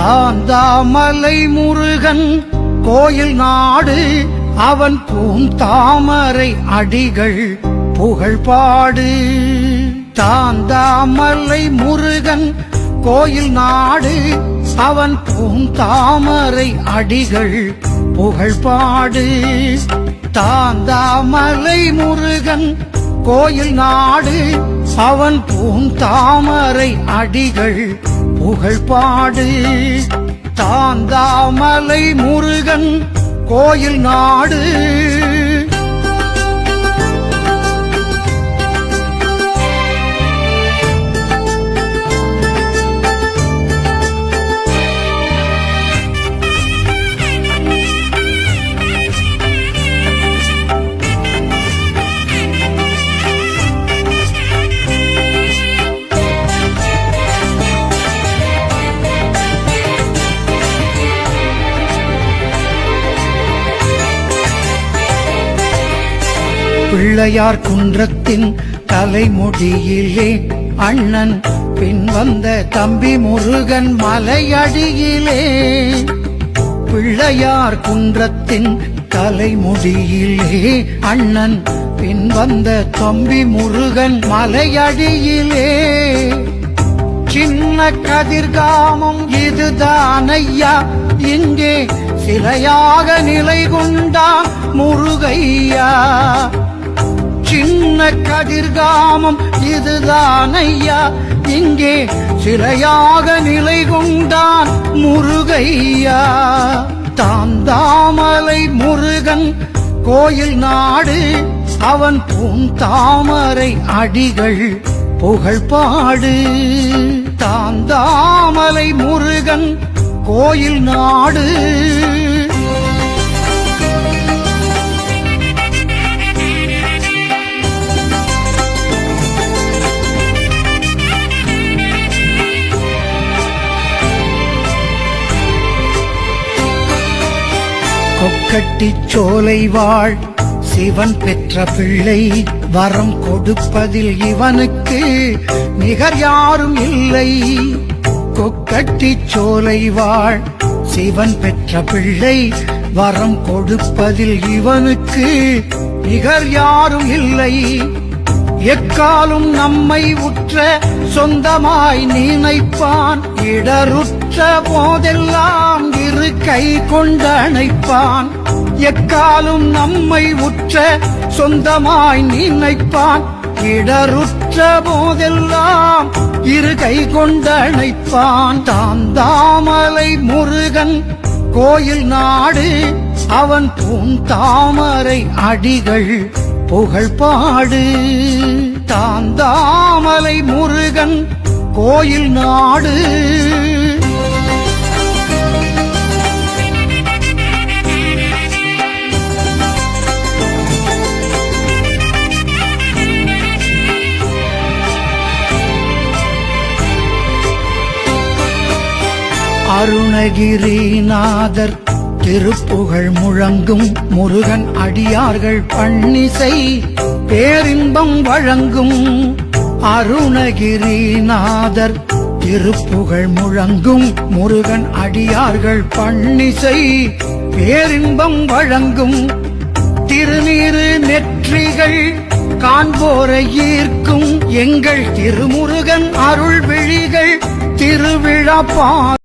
தாந்தாமலை முருகன் கோயில் நாடு அவன் பூந்தாமரை அடிகள் புகழ்பாடு. தாந்தாமலை முருகன் கோயில் நாடு அவன் பூந்தாமரை அடிகள் புகழ்பாடு. தாந்தாமலை முருகன் கோயில் நாடு அவன் பூந்தாமரை அடிகள் புகழ் பாடு தாந்தாமலை முருகன் கோயில் நாடு. பிள்ளையார் குன்றத்தின் தலைமுடியிலே அண்ணன் பின் வந்த தம்பி முருகன் மலையடியிலே. பிள்ளையார் குன்றத்தின் தலைமுடியிலே அண்ணன் பின் வந்த தம்பி முருகன் மலையடியிலே. சின்ன கதிர்காமம் இதுதான் ஐயா இங்கே சிலையாக நிலை கொண்டான் முருகையா? சின்ன கதிர்காமம் இதுதான் ஐயா இங்கே சிலையாக நிலை கொண்டான் முருகையா. தாந்தாமலை முருகன் கோயில் நாடு அவன் பூந்தாமரை அடிகள் புகழ்பாடு. தாந்தாமலை முருகன் கோயில் நாடு கொக்கட்டி சோலை வாழ். சிவன் பெற்ற பிள்ளை வரம் கொடுப்பதில் இவனுக்கு நிகர் யாரும் இல்லை. கொக்கட்டி சோலை வாழ். சிவன் பெற்ற பிள்ளை வரம் கொடுப்பதில் இவனுக்கு நிகர் யாரும் இல்லை. எக்காலும் நம்மை உற்ற சொந்தமாய் நினைப்பான். இடருற்ற போதெல்லாம் இரு கை கொண்டு அணைப்பான் எக்காலும் நம்மை உற்ற சொந்தமாய் நினைப்பான். இடருற்ற போதெல்லாம் இரு கை கொண்டு அணைப்பான் தாந்தாமலை முருகன் கோயில் நாடு அவன் பூந்தாமரை அடிகள். புகழ் பாடு தாந்தாமலை முருகன் கோயில் நாடு. அருணகிரிநாதர் திருப்புகழ் முழங்கும் முருகன் அடியார்கள் பன்னிசை பேரின்பம் வழங்கும் அருணகிரிநாதர் திருப்புகழ் முழங்கும் முருகன் அடியார்கள் பன்னிசை பேரின்பம் வழங்கும் திருநீரு நெற்றிகள் காண்போரை ஈர்க்கும் எங்கள் திருமுருகன் அருள் விழிகள் திருவிழா பா